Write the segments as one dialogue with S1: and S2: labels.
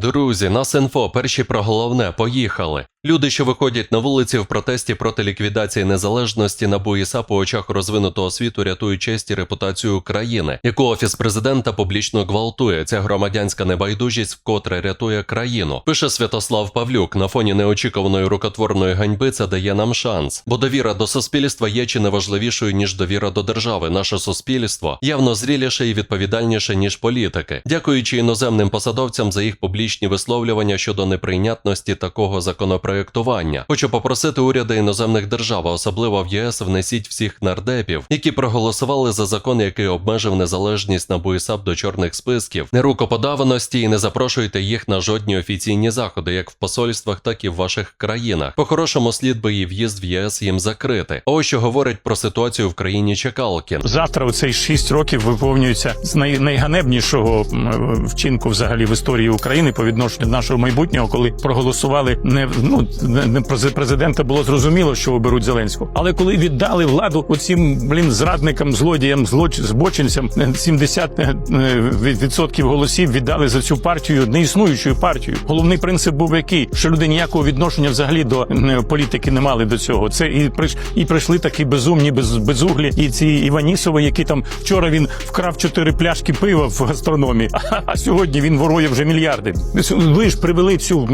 S1: Друзі, нас інфо, перші про головне, поїхали. Люди, що виходять на вулиці в протесті проти ліквідації незалежності НАБУ і САП у очах розвинутого світу рятують честь і репутацію країни, яку офіс президента публічно гвалтує. Ця громадянська небайдужість вкотре рятує країну. Пише Святослав Павлюк. На фоні неочікуваної рукотворної ганьби це дає нам шанс. Бо довіра до суспільства є чи не важливішою ніж довіра до держави. Наше суспільство явно зріліше і відповідальніше ніж політики. Дякуючи іноземним посадовцям за їх публічні висловлювання щодо неприйнятності такого законопроектування. Хочу попросити уряди іноземних держав, а особливо в ЄС, внесіть всіх нардепів, які проголосували за закон, який обмежив незалежність НАБУ і САП до чорних списків, не рукоподаваності і не запрошуйте їх на жодні офіційні заходи, як в посольствах, так і в ваших країнах. По-хорошому слід би і в'їзд в ЄС їм закрити. Ось що говорить про ситуацію в країні Чекалкін.
S2: Завтра у цей 6 років виповнюється з най, найганебнішого вчинку взагалі в історії України по відношенню до нашого майбутнього, коли проголосували не ну не президента було зрозуміло, що оберуть Зеленського. Але коли віддали владу оцим блін зрадникам, злодіям, злоч, збочинцям, е, 70 е, від- відсотків голосів віддали за цю партію неіснуючою партію. Головний принцип був який, що люди ніякого відношення взагалі до е, політики не мали до цього. Це і приш і прийшли такі безумні, без безуглі, і ці Іванісови, які там вчора він вкрав чотири пляшки пива в гастрономі, а, а сьогодні він ворує вже мільярди. Ви ж привели цю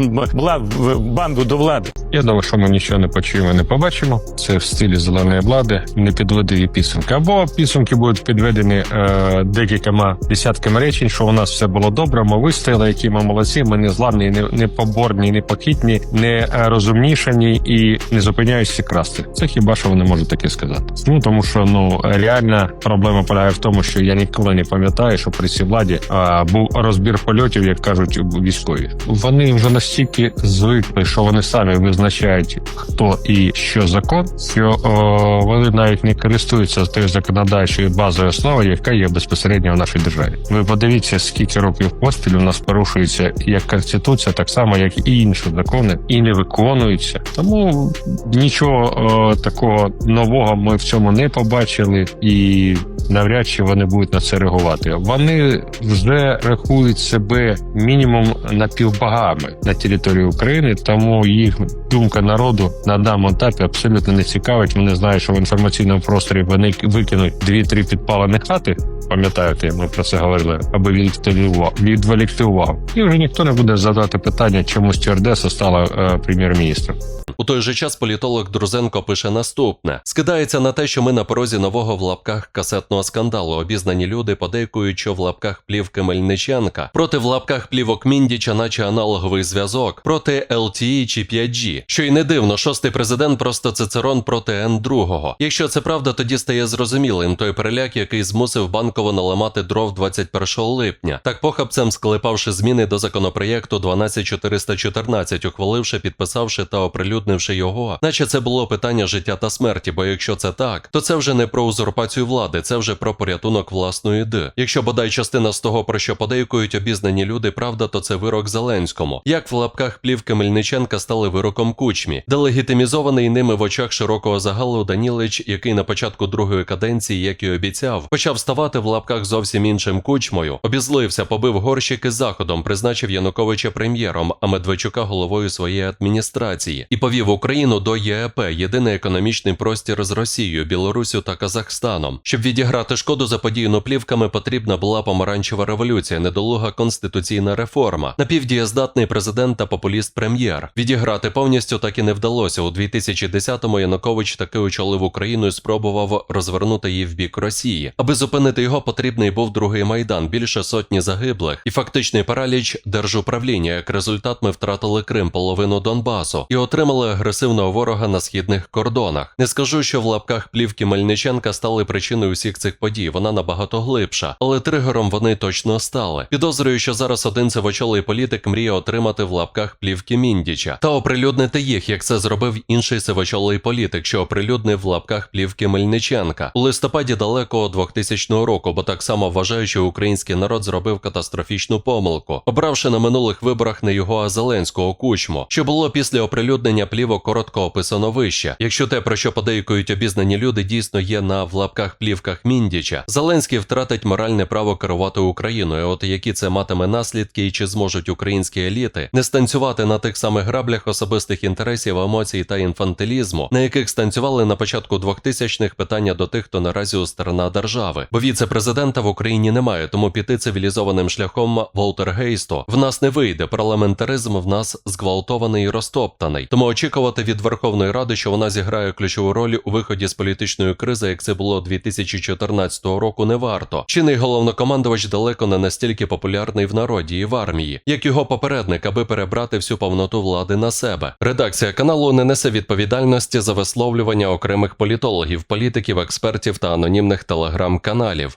S2: банду до влади.
S3: Я думаю, що ми нічого не почуємо, не побачимо. Це в стилі зеленої влади, не непідведені підсумки. Або підсумки будуть підведені е, декількома десятками речень, що у нас все було добре. Ми вистояли, які ми молодці. Ми не зламні, не, не поборні, не покітні, не е, розумнішані і не зупиняючися красти. Це хіба що вони можуть таке сказати? Ну тому що ну реальна проблема полягає в тому, що я ніколи не пам'ятаю, що при цій владі е, був розбір польотів, як кажуть військові. Вони вже настільки звикли, що вони самі визначають, хто і що закон, що о, вони навіть не користуються тою законодавчою базою основи, яка є безпосередньо в нашій державі. Ви подивіться, скільки років поспіль у нас порушується як конституція, так само як і інші закони, і не виконуються. Тому нічого о, такого нового ми в цьому не побачили і. Навряд чи вони будуть на це реагувати. Вони вже рахують себе мінімум напівбогами на території України, тому їх думка народу на даному етапі абсолютно не цікавить. Вони знають, що в інформаційному просторі вони викинуть дві-три підпалені хати. Пам'ятаєте, ми про це говорили, аби відволікти увагу. І вже ніхто не буде задати питання, чому стюардеса стала е, прем'єр-міністром.
S1: У той же час політолог Друзенко пише наступне: скидається на те, що ми на порозі нового в лапках касетного скандалу. Обізнані люди подейкують, що в лапках плівки Мельниченка проти в лапках плівок Міндіча, наче аналоговий зв'язок, проти LTE чи 5G. Що й не дивно, шостий президент просто цицерон проти Н другого. Якщо це правда, тоді стає зрозумілим той переляк, який змусив банково наламати дров 21 липня, так похабцем склепавши зміни до законопроєкту 12414, ухваливши, підписавши та оприлюднивши його, наче це було питання життя та смерті. Бо якщо це так, то це вже не про узурпацію влади, це вже про порятунок власної ди. Якщо бодай частина з того, про що подейкують обізнані люди, правда, то це вирок Зеленському. Як в лапках плівки Мельниченка стали вироком кучмі, де легітимізований ними в очах широкого загалу Данілич, який на початку другої каденції, як і обіцяв, почав ставати в лапках зовсім іншим кучмою, обізлився, побив горщики заходом, призначив Януковича прем'єром, а Медведчука головою своєї адміністрації і повів Україну до ЄЕП, єдиний економічний простір з Росією, Білоруссю та Казахстаном. Щоб відіграти шкоду заподіяну плівками, потрібна була помаранчева революція, недолуга конституційна реформа, напівдієздатний президент та популіст-прем'єр. Відіграти повністю так і не вдалося. У 2010-му Янукович таки очолив Україну і спробував розвернути її в бік Росії. Аби зупинити його, потрібний був другий майдан, більше сотні загиблих і фактичний параліч держуправління. Як результат, ми втратили Крим, половину Донбасу і отримали агресивного ворога на східних кордонах. Не скажу, що в лапках плівки Мельниченка стали причиною всіх цих подій. Вона набагато глибша, але тригером вони точно стали. Підозрюю, що зараз один сивочолий політик мріє отримати в лапках плівки Міндіча та оприлюднити їх, як це зробив інший сивочолий політик, що оприлюднив в лапках плівки Мельниченка у листопаді далекого 2000 року. Помилку, бо так само вважаю, що український народ зробив катастрофічну помилку, обравши на минулих виборах не його, а Зеленського кучму, що було після оприлюднення плівок коротко описано вище. Якщо те, про що подейкують обізнані люди, дійсно є на в лапках плівках Міндіча, Зеленський втратить моральне право керувати Україною. От які це матиме наслідки, і чи зможуть українські еліти не станцювати на тих самих граблях особистих інтересів, емоцій та інфантилізму, на яких станцювали на початку 2000-х питання до тих, хто наразі у сторона держави. Бо віце-президента в Україні немає, тому піти цивілізованим шляхом Волтергейсту в нас не вийде. Парламентаризм в нас зґвалтований і розтоптаний. Тому очікувати від Верховної Ради, що вона зіграє ключову роль у виході з політичної кризи, як це було 2014 року, не варто. Чинний головнокомандувач далеко не настільки популярний в народі і в армії, як його попередник, аби перебрати всю повноту влади на себе. Редакція каналу не несе відповідальності за висловлювання окремих політологів, політиків, експертів та анонімних телеграм-каналів.